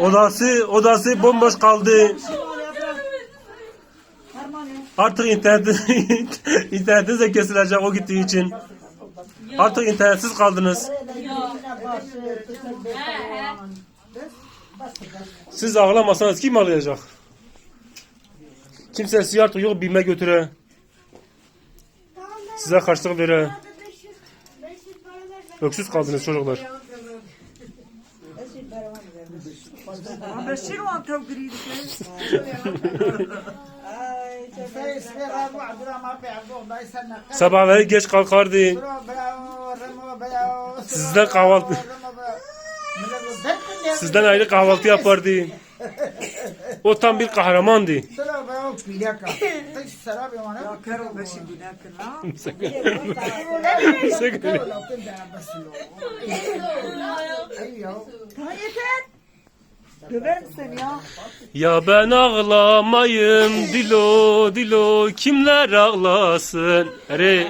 Odası odası bomboş kaldı. Artık internet internetiniz de kesilecek o gittiği için. Artık internetsiz kaldınız. Siz ağlamasanız kim ağlayacak? Kimse sizi artık yok bime götüre. Size karşılık vere. Öksüz kaldınız çocuklar. بشير وانت وقريب Sabahları geç kalkardı. Sizden kahvaltı sizden ayrı kahvaltı yapardı. O tam bir kahramandı. كانوا Döverim seni ya. Ya ben ağlamayım dilo dilo kimler ağlasın. Re.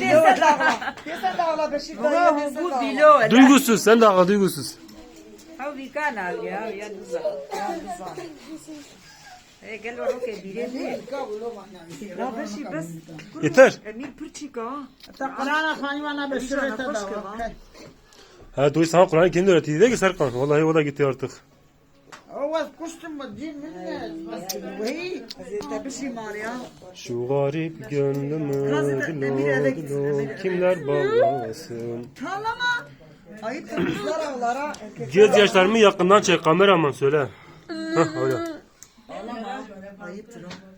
Desen de ağla. Desen de ağla Beşir dayı. Desen de ağla. duygusuz sen de ağla duygusuz. Hau bikan al ya, ya duza. E gel oru ke birende. Ya Beşir bas. Yeter. Emir pırçika. Ha duy sana Kur'an'ı kendi öğretildi değil ki Serkan. Vallahi o da gitti artık. Avaz kuştum mu değil mi? Hazreti şey var ya. Şu garip gönlümü dilo dilo kimler bağlasın. Talama. Ayıp kızlar ağlara. Göz yaşlarımı yakından çek kameraman söyle. Hah öyle. Ağlama. Ayıptır o.